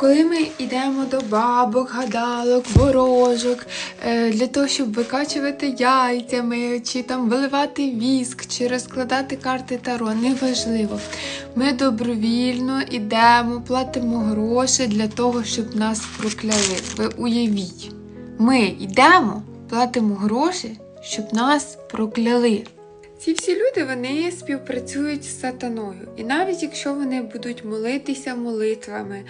Коли ми йдемо до бабок, гадалок, ворожок, е, для того, щоб викачувати яйцями, чи там виливати віск, чи розкладати карти Таро, неважливо. Ми добровільно йдемо, платимо гроші для того, щоб нас прокляли. Ви уявіть, ми йдемо, платимо гроші, щоб нас прокляли. Ці всі люди вони співпрацюють з сатаною. І навіть якщо вони будуть молитися молитвами,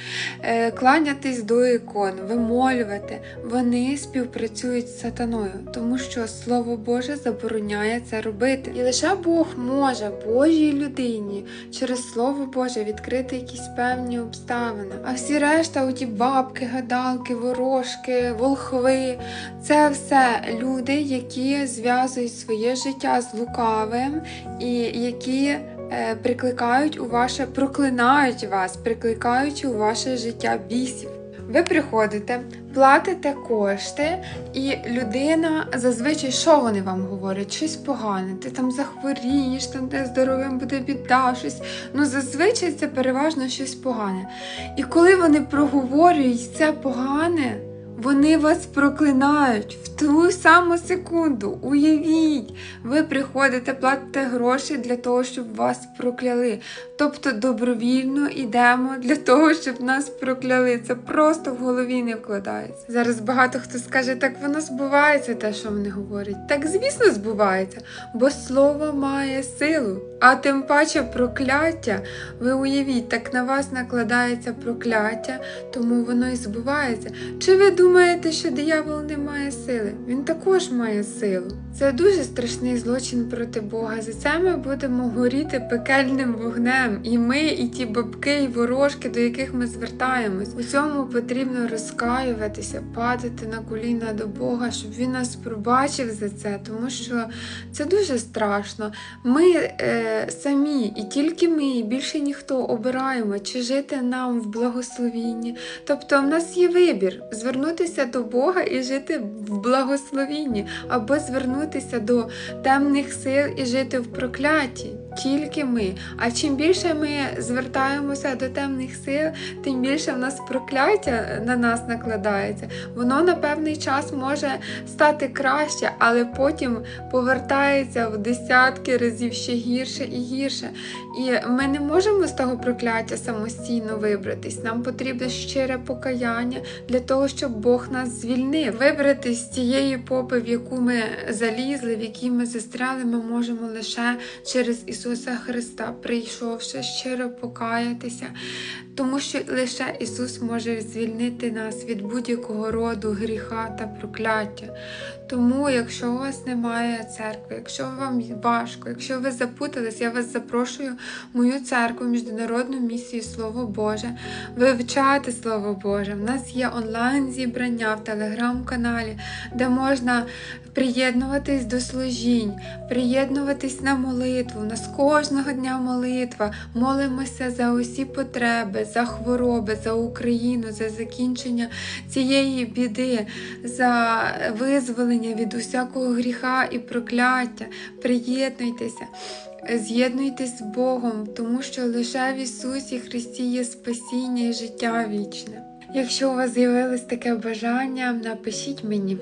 е, кланятись до ікон, вимолювати, вони співпрацюють з сатаною, тому що Слово Боже забороняє це робити. І лише Бог може Божій людині через Слово Боже відкрити якісь певні обставини. А всі решта, оті бабки, гадалки, ворожки, волхви, це все люди, які зв'язують своє життя з лукавим і які е, прикликають у ваше, проклинають вас, прикликаючи у ваше життя бісів. Ви приходите, платите кошти, і людина зазвичай що вони вам говорять? Щось погане. Ти там захворієш, там де здоров'ям буде біда, щось. Ну зазвичай це переважно щось погане. І коли вони проговорюють це погане, вони вас проклинають ту саму секунду. Уявіть, ви приходите, платите гроші для того, щоб вас прокляли. Тобто добровільно йдемо для того, щоб нас прокляли. Це просто в голові не вкладається. Зараз багато хто скаже, так воно збувається, те, що вони говорять. Так, звісно, збувається, бо слово має силу, а тим паче прокляття. Ви уявіть, так на вас накладається прокляття, тому воно і збувається. Чи ви думаєте, що диявол не має сили? Він також має силу. Це дуже страшний злочин проти Бога. За це ми будемо горіти пекельним вогнем. І ми, і ті бабки, і ворожки, до яких ми звертаємось. У цьому потрібно розкаюватися, падати на коліна до Бога, щоб він нас пробачив за це, тому що це дуже страшно. Ми е, самі, і тільки ми, і більше ніхто обираємо, чи жити нам в благословінні. Тобто, в нас є вибір звернутися до Бога і жити в благословінні, або звернутися до темних сил і жити в прокляті. Тільки ми. А чим більше ми звертаємося до темних сил, тим більше в нас прокляття на нас накладається. Воно на певний час може стати краще, але потім повертається в десятки разів ще гірше і гірше. І ми не можемо з того прокляття самостійно вибратись. Нам потрібне щире покаяння для того, щоб Бог нас звільнив. Вибрати з тієї попи, в яку ми залізли, в якій ми застряли, ми можемо лише через Ісуса Христа, прийшовши щиро покаятися, тому що лише Ісус може звільнити нас від будь-якого роду гріха та прокляття. Тому, якщо у вас немає церкви, якщо вам важко, якщо ви запутались, я вас запрошую в мою церкву, міжнародну місію Слово Боже, вивчати Слово Боже. У нас є онлайн-зібрання в телеграм-каналі, де можна приєднуватись до служінь, приєднуватись на молитву. У нас кожного дня молитва. Молимося за усі потреби, за хвороби, за Україну, за закінчення цієї біди, за визволення від усякого гріха і прокляття. Приєднуйтеся. З'єднуйтесь з Богом, тому що лише в Ісусі Христі є спасіння і життя вічне. Якщо у вас з'явилось таке бажання, напишіть мені.